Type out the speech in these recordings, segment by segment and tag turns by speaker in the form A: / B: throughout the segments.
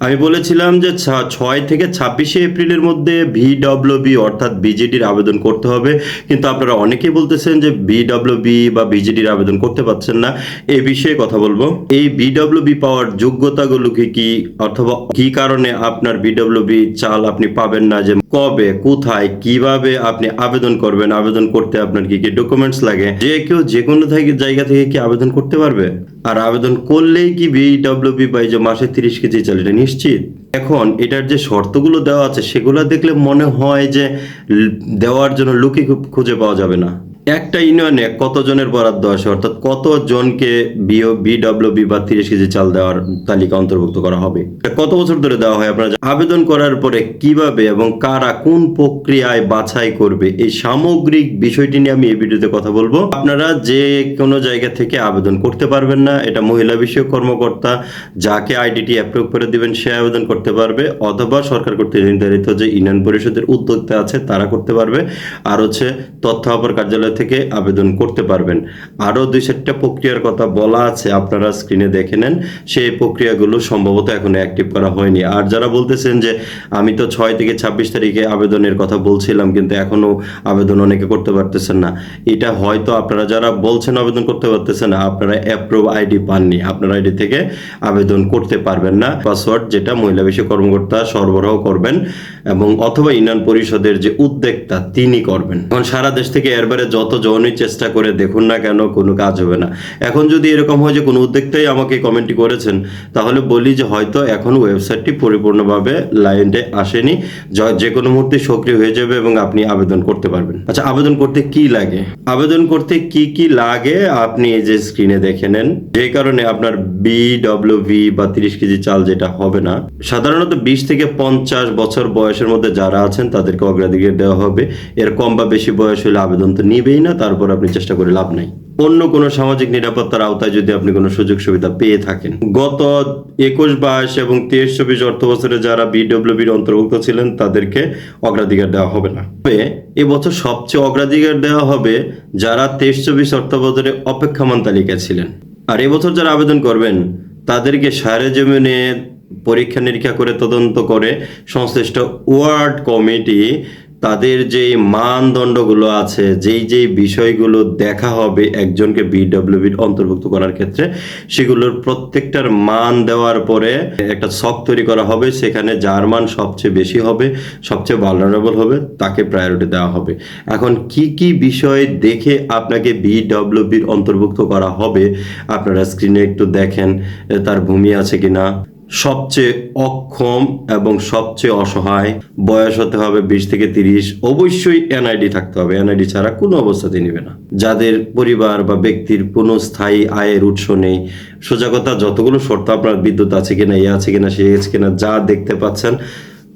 A: আমি বলেছিলাম যে ছয় থেকে ছাব্বিশে এপ্রিলের মধ্যে ভিডব্লিউবি অর্থাৎ বিজেডির আবেদন করতে হবে। কিন্তু আপনারা অনেকেই বলতেছেন যে ভিডব্লিউবি বা বিজেডির আবেদন করতে পারছেন না। এ বিষয়ে কথা বলব। এই ভিডব্লিউবি পাওয়ার যোগ্যতাগুলো কি কি অথবা কি কারণে আপনার ভিডব্লিউবি চাল আপনি পাবেন না যে কবে, কোথায়, কীভাবে আপনি আবেদন করবেন, আবেদন করতে আপনার কি কি ডকুমেন্টস লাগে? যে কেউ যে কোনো জায়গা থেকে কি আবেদন করতে পারবে? আর আবেদন করলেই কি বিডব্লিউবি বাই যে মাসে তিরিশ কেজি চাল এটা নিশ্চিত? এখন এটার যে শর্তগুলো দেওয়া আছে, সেগুলো দেখলে মনে হয় যে দেওয়ার জন্য লুকি খুঁজে পাওয়া যাবে না। একটা ইউনিয়নে কতজনের বরাদ্দ আছে? অর্থাৎ কতজনকে বিডব্লিউবি বা তিরিশ কেজি চাল দেওয়ার তালিকা অন্তর্ভুক্ত করা হবে? কত বছর ধরে দেওয়া হয়? আপনারা আবেদন করার পরে কীভাবে এবং কারা কোন প্রক্রিয়ায় বাছাই করবে? এই সামগ্রিক বিষয়টি নিয়ে আমি এই ভিডিওতে কথা বলব। আপনারা যে কোনো জায়গা থেকে আবেদন করতে পারবেন না। এটা মহিলা বিষয়ক কর্মকর্তা যাকে আইডিটি অ্যাপ্রুভ করে দিবেন, সে আবেদন করতে পারবে। অথবা সরকার কর্তৃক নির্ধারিত যে ইউনিয়ন পরিষদের উদ্যোক্তা আছে, তারা করতে পারবে। আর হচ্ছে তথ্য অপর কার্যালয় থেকে আবেদন করতে পারবেন। আরও দুই চারটা প্রক্রিয়ার কথা বলা আছে, আপনারা স্ক্রিনে দেখে নেন। সেই প্রক্রিয়াগুলো সম্ভবত এখনও অ্যাক্টিভ করা হয়নি। আর যারা বলতেছেন যে, আমি তো ছয় থেকে ছাব্বিশ তারিখে আবেদনের কথা বলছিলাম, কিন্তু এখনও আবেদন অনেকে করতে পারতেছেন না। এটা হয়তো আপনারা যারা বলছেন আবেদন করতে পারতেছেন না আপনারা অ্যাপ্রুভ আইডি পাননি। আপনার আইডি থেকে আবেদন করতে পারবেন না। পাসওয়ার্ড যেটা মহিলা বিষয় কর্মকর্তা সরবরাহ করবেন এবং অথবা ইউনিয়ন পরিষদের যে উদ্যোক্তা, তিনি করবেন। এখন সারা দেশ থেকে এরবারে যত জনই চেষ্টা করে দেখুন না কেন, কোনো কাজ হবে না। এখন যদি এরকম হয় যে কোনো উদ্যোক্তাই আমাকে কমেন্টটি করেছেন, তাহলে বলি যে হয়তো এখন ওয়েবসাইটটি পরিপূর্ণভাবে লাইনে আসেনি। য- কোনো মুহূর্তে সক্রিয় হয়ে যাবে এবং আপনি আবেদন করতে পারবেন। আচ্ছা আবেদন করতে কি লাগে? আবেদন করতে কি কি লাগে আপনি এই যে স্ক্রিনে দেখে নেন। যে কারণে আপনার বিডব্লিউভি বা তিরিশ কেজি চাল যেটা হবে না, সাধারণত বিশ থেকে পঞ্চাশ বছর বয়সের মধ্যে যারা আছেন তাদেরকে অগ্রাধিকার দেওয়া হবে। এর কম বা বেশি বয়স হলে আবেদন তো নিবেই। না, তারপর আপনি চেষ্টা করে লাভ নাই। অন্য কোনো সামাজিক নিরাপত্তার আওতায় যদি আপনি কোনো সুযোগ সুবিধা পেয়ে থাকেন। গত একুশ, বাইশ এবং তেইশ, চব্বিশ অর্থ বছরে যারা বিডব্লিউবির অন্তর্ভুক্ত ছিলেন, তাদেরকে অগ্রাধিকার দেওয়া হবে না। তবে এবছর সবচেয়ে অগ্রাধিকার দেওয়া হবে যারা তেইশ, চব্বিশ অর্থ বছরে অপেক্ষমান তালিকায় ছিলেন। আর এবছর যারা আবেদন করবেন, তাদেরকে সারে জমিনে পরীক্ষা নিরীক্ষা করে তদন্ত করে সংশ্লিষ্ট ওয়ার্ড কমিটি তাদের যে মানদণ্ডগুলো আছে, যেই যেই বিষয়গুলো দেখা হবে একজনকে বিডব্লিউবির অন্তর্ভুক্ত করার ক্ষেত্রে, সেগুলোর প্রত্যেকটার মান দেওয়ার পরে একটা ছক তৈরি করা হবে, সেখানে যার মান সবচেয়ে বেশি হবে, সবচেয়ে ভালনারেবল হবে, তাকে প্রায়োরিটি দেওয়া হবে। এখন কি কি বিষয় দেখে আপনাকে বিডব্লিউবির অন্তর্ভুক্ত করা হবে, আপনারা স্ক্রিনে একটু দেখেন তার ভূমি আছে কিনা। সবচেয়ে অক্ষম এবং সবচেয়ে অসহায়, বয়স হতে হবে বিশ থেকে তিরিশ, অবশ্যই এনআইডি থাকতে হবে। এনআইডি ছাড়া কোনো অবস্থাতে নিবে না। যাদের পরিবার বা ব্যক্তির কোনো স্থায়ী আয়ের উৎস নেই, সোজা কথা যতগুলো শর্ত আপনার বিদ্যুৎ আছে কিনা ইয়ে আছে কিনা, সে আছে কিনা, যা দেখতে পাচ্ছেন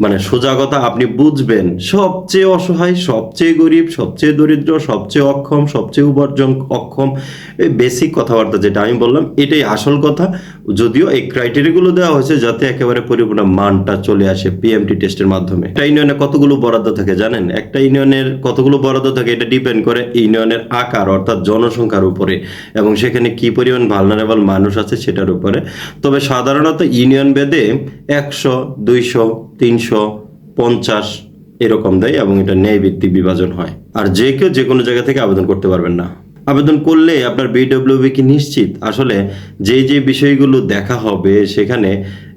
A: মানে সোজা কথা, আপনি বুঝবেন, সবচেয়ে অসহায়, সবচেয়ে গরিব, সবচেয়ে দরিদ্র, সবচেয়ে অক্ষম, সবচেয়ে উপার্জন অক্ষম, এই বেসিক কথাবার্তা যেটা আমি বললাম, এটাই আসল কথা। যদিও এই ক্রাইটেরিয়াগুলো দেওয়া হয়েছে যাতে একেবারে পরিপূর্ণ মানটা চলে আসে পিএমটি টেস্টের মাধ্যমে। একটা ইউনিয়নে কতগুলো বরাদ্দ থাকে জানেন? একটা ইউনিয়নের কতগুলো বরাদ্দ থাকে, এটা ডিপেন্ড করে ইউনিয়নের আকার, অর্থাৎ জনসংখ্যার উপরে, এবং সেখানে কি পরিমাণ ভালনারেবল মানুষ আছে সেটার উপরে। তবে সাধারণত ইউনিয়ন বেদে একশো, দুইশো, তিনশো পঞ্চাশ এরকম দেয় এবং এটা ন্যায় ভিত্তিক বিভাজন হয়। আর যে কেউ যে কোনো জায়গা থেকে আবেদন করতে পারবেন না। আবেদন করলে আপনার বিডব্লিউবি কি নিশ্চিত? আসলে যে যে বিষয়গুলো দেখা হবে, সেখানে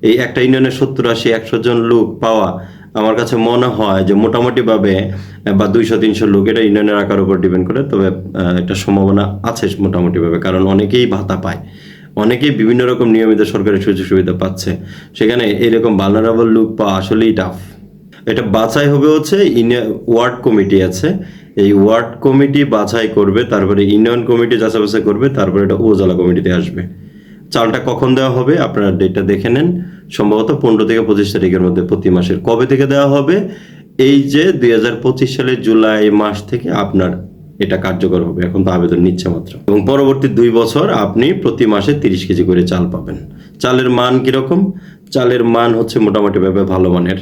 A: এই একটা ইউনিয়নের সত্তর আশি, একশো জন লোক পাওয়া আমার কাছে মনে হয় যে মোটামুটিভাবে, বা দুইশো, তিনশো লোক এটা ইউনিয়নের আকার উপর ডিপেন্ড করে। তবে একটা সম্ভাবনা আছে মোটামুটিভাবে, কারণ অনেকেই ভাতা পায়। অনেকেই বিভিন্ন রকম নিয়মিত সরকারি সুযোগ সুবিধা পাচ্ছে। সেখানে এরকম ভালনারেবল লুক পাওয়া আসলেই টাফ এটা বাছাই হবে হচ্ছে ওয়ার্ড কমিটি আছে। এই ওয়ার্ড কমিটি বাছাই করবে, তারপরে ইউনিয়ন কমিটি যাচাই করবে, তারপরে এটা উপজেলা কমিটিতে আসবে। চালটা কখন দেওয়া হবে আপনারা ডেটটা দেখে নেন। সম্ভবত পনেরো থেকে পঁচিশ তারিখের মধ্যে প্রতি মাসের। কবে থেকে দেওয়া হবে? এই যে দুই হাজার পঁচিশ সালের জুলাই মাস থেকে আপনার এটা কার্যকর হবে, এখন তো আবেদন নিচ্ছে মাত্র। এবং পরবর্তী দুই বছর আপনি প্রতি মাসে তিরিশ কেজি করে চাল পাবেন। চালের মান কীরকম? চালের মান হচ্ছে মোটামুটি ভাবে ভালো মানের।